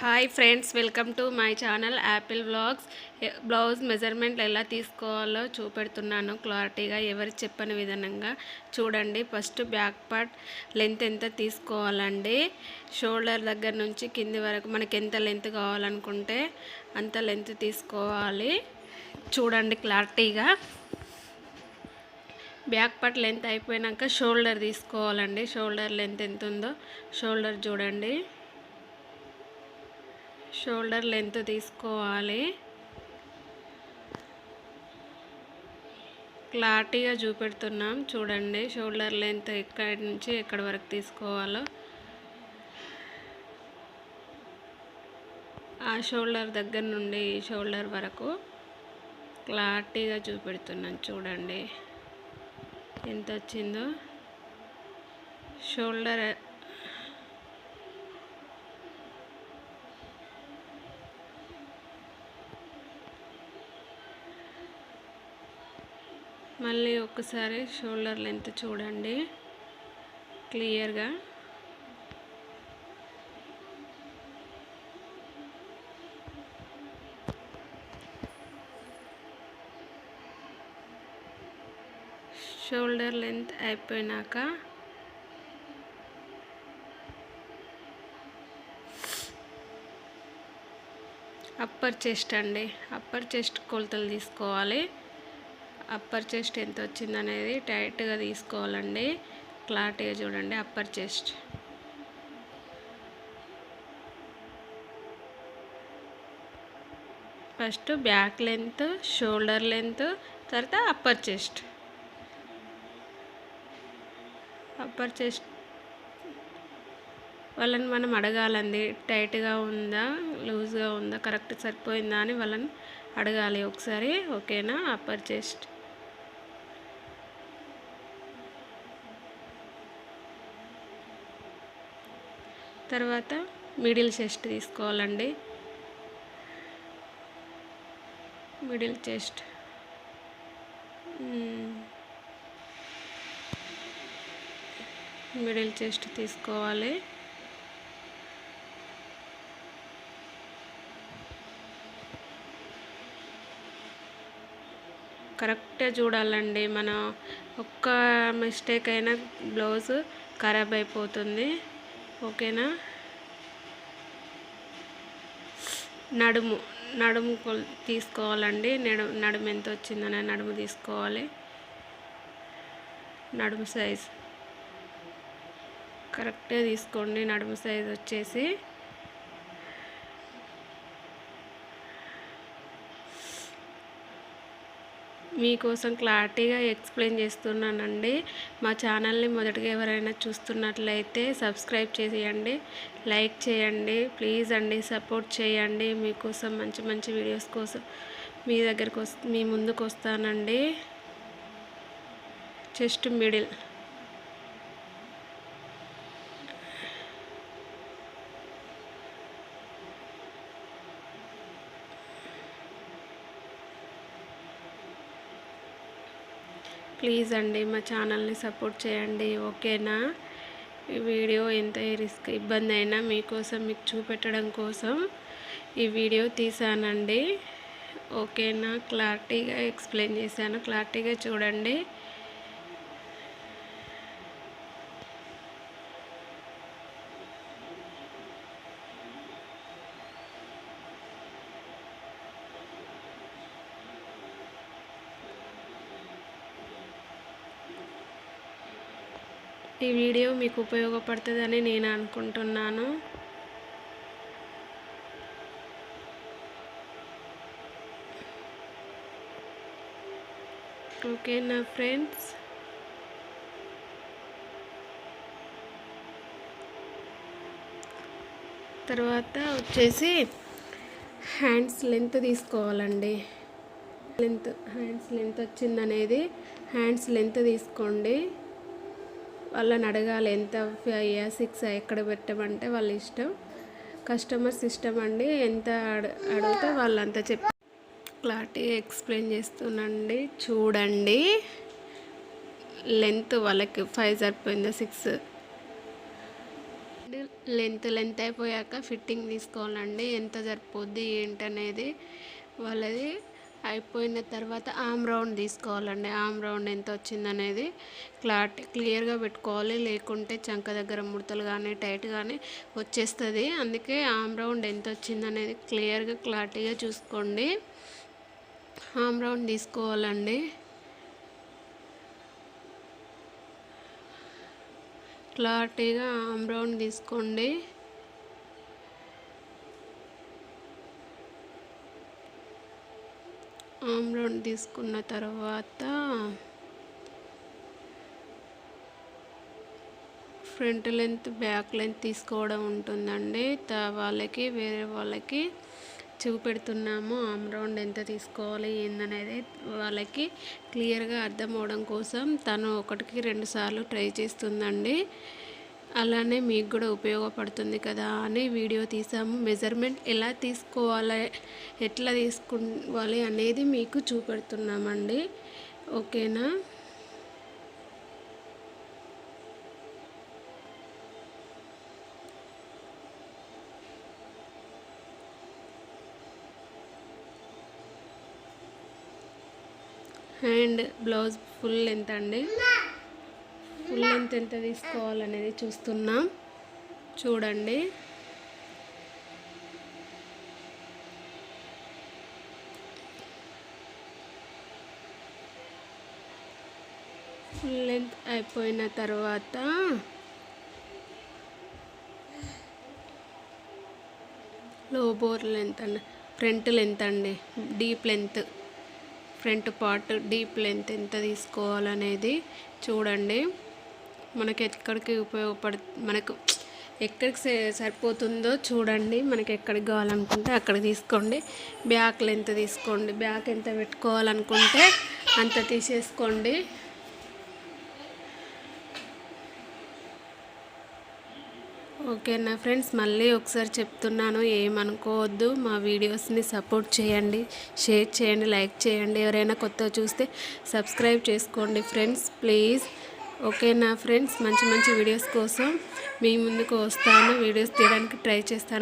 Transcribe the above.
Hi friends welcome to my channel apple blogs blouse మెజర్మెంట్లు ఎలా తీసుకోవాలో చూపెడుతున్నాను. క్లారిటీగా ఎవరు చెప్పని విధంగా చూడండి. ఫస్ట్ బ్యాక్ పార్ట్ లెంత్ ఎంత తీసుకోవాలండి? షోల్డర్ దగ్గర నుంచి కింది వరకు మనకి ఎంత లెంత్ కావాలనుకుంటే అంత లెంత్ తీసుకోవాలి. చూడండి క్లారిటీగా. బ్యాక్ పార్ట్ లెంత్ అయిపోయినాక షోల్డర్ తీసుకోవాలండి. షోల్డర్ లెంత్ ఎంత ఉందో షోల్డర్ చూడండి. షోల్డర్ లెంత్ తీసుకోవాలి. క్లారిటీగా చూపెడుతున్నాం. చూడండి షోల్డర్ లెంత్ ఎక్కడి నుంచి ఎక్కడి వరకు తీసుకోవాలో. ఆ షోల్డర్ దగ్గర నుండి ఈ షోల్డర్ వరకు క్లారిటీగా చూపెడుతున్నాం. చూడండి. ఎంత వచ్చిందో. షోల్డర్ మళ్ళీ ఒకసారి షోల్డర్ లెంత్ చూడండి. క్లియర్గా. షోల్డర్ లెంత్ అయిపోయినాక అప్పర్ చెస్ట్ అండి. అప్పర్ చెస్ట్ కొలతలు తీసుకోవాలి. అప్పర్ చెస్ట్ ఎంత వచ్చిందనేది టైట్గా తీసుకోవాలండి. క్లారిటీగా చూడండి upper chest. First back length shoulder length తర్వాత అప్పర్ చెస్ట్. అప్పర్ చెస్ట్ వాళ్ళని మనం అడగాలండి టైట్గా ఉందా లూజ్గా ఉందా కరెక్ట్ సరిపోయిందా అని వాళ్ళని అడగాలి ఒకసారి ఓకేనా? Upper chest. తర్వాత మిడిల్ చెస్ట్ తీసుకోవాలండి. Middle chest. మిడిల్ చెస్ట్ తీసుకోవాలి. కరెక్ట్గా చూడాలండి. మన ఒక్క మిస్టేక్ అయినా బ్లౌజ్ ఖరాబ్ అయిపోతుంది. ఓకేనా? నడుము నడుము తీసుకోవాలండి. నడుము నడుము ఎంత వచ్చిందనే నడుము తీసుకోవాలి. నడుము సైజ్ కరెక్ట్గా తీసుకోండి. నడుము సైజ్ వచ్చేసి మీకోసం క్లారిటీగా ఎక్స్ప్లెయిన్ చేస్తున్నానండి. మా ఛానల్ని మొదటిగా ఎవరైనా చూస్తున్నట్లయితే సబ్స్క్రైబ్ చేయండి లైక్ చేయండి ప్లీజ్ అండి సపోర్ట్ చేయండి. మీకోసం మంచి మంచి వీడియోస్ కోసం మీ దగ్గరకు మీ ముందుకు వస్తానండి చెస్ట్ మిడిల్. ప్లీజ్ అండి మా ఛానల్ని సపోర్ట్ చేయండి ఓకేనా? ఈ వీడియో ఎంత రిస్క్ ఇబ్బంది అయినా మీకోసం మీకు చూపెట్టడం కోసం ఈ వీడియో తీసానండి. ఓకేనా? క్లారిటీగా ఎక్స్ప్లెయిన్ చేశాను. క్లారిటీగా చూడండి. ఈ వీడియో మీకు ఉపయోగపడుతుందని నేను అనుకుంటున్నాను. ఓకే నా ఫ్రెండ్స్. తర్వాత వచ్చేసి హ్యాండ్స్ లెంత్ తీసుకోవాలండి. లెంత్ హ్యాండ్స్ లెంత్ వచ్చిందనేది హ్యాండ్స్ లెంత్ తీసుకోండి. వాళ్ళని అడగాలి ఎంత సిక్స్ ఎక్కడ పెట్టమంటే వాళ్ళ ఇష్టం. కస్టమర్స్ ఇష్టం అండి ఎంత అడిగితే వాళ్ళంతా చెప్పి క్లారిటీ ఎక్స్ప్లెయిన్ చేస్తున్నాండి చూడండి. లెంత్ వాళ్ళకి ఫైవ్ సరిపోయిందా సిక్స్ లెంత్ లెంత్ అయిపోయాక ఫిట్టింగ్ తీసుకోవాలండి. ఎంత సరిపోద్ది ఏంటనేది వాళ్ళది అయిపోయిన తర్వాత ఆమ్ రౌండ్ తీసుకోవాలండి. ఆమ్ రౌండ్ ఎంత వచ్చిందనేది క్లారిటీ క్లియర్గా పెట్టుకోవాలి. లేకుంటే చంక దగ్గర ముడతలు కానీ టైట్ కానీ వచ్చేస్తుంది. అందుకే ఆమ్ రౌండ్ ఎంత వచ్చిందనేది క్లియర్గా క్లారిటీగా చూసుకోండి. ఆమ్ రౌండ్ తీసుకోవాలండి. క్లారిటీగా ఆమ్ రౌండ్ తీసుకోండి. ఆమ్ రౌండ్ తీసుకున్న తర్వాత ఫ్రంట్ లెంత్ బ్యాక్ లెంత్ తీసుకోవడం ఉంటుందండి. త- వాళ్ళకి వేరే వాళ్ళకి చూపెడుతున్నాము ఆమ్ రౌండ్ ఎంత తీసుకోవాలి ఏందనేది వాళ్ళకి క్లియర్గా అర్థం అవడం కోసం తను ఒకటికి రెండు సార్లు ట్రై చేస్తుందండి. అలానే మీకు కూడా ఉపయోగపడుతుంది కదా అని వీడియో తీసాము. మెజర్మెంట్ ఎలా తీసుకోవాలి ఎట్లా తీసుకోవాలి అనేది మీకు చూపెడుతున్నామండి. ఓకేనా? అండ్ బ్లౌజ్ ఫుల్ ఎంత అండి. ఫుల్ లెంత్ ఎంత తీసుకోవాలనేది చూస్తున్నాం. చూడండి. ఫుల్ లెంత్ అయిపోయిన తర్వాత లో బోర్ లెంత్ అండి ఫ్రంట్ లెంత్ అండి deep length. Front part deep length ఎంత తీసుకోవాలనేది చూడండి. మనకి ఎక్కడికి ఉపయోగపడు మనకు ఎక్కడికి సరిపోతుందో చూడండి. మనకి ఎక్కడికి కావాలనుకుంటే అక్కడికి తీసుకోండి. బ్యాక్ లెంత్ తీసుకోండి. బ్యాక్ ఎంత పెట్టుకోవాలనుకుంటే అంత తీసేసుకోండి. ఓకేనా ఫ్రెండ్స్ మళ్ళీ ఒకసారి చెప్తున్నాను ఏమనుకోవద్దు. మా వీడియోస్ని సపోర్ట్ చేయండి. షేర్ చేయండి లైక్ చేయండి. ఎవరైనా కొత్తగా చూస్తే సబ్స్క్రైబ్ చేసుకోండి ఫ్రెండ్స్. ప్లీజ్. ఓకేనా ఫ్రెండ్స్? మంచి మంచి వీడియోస్ కోసం మీ ముందుకు వస్తాను. వీడియోస్ తీయడానికి ట్రై చేస్తాను.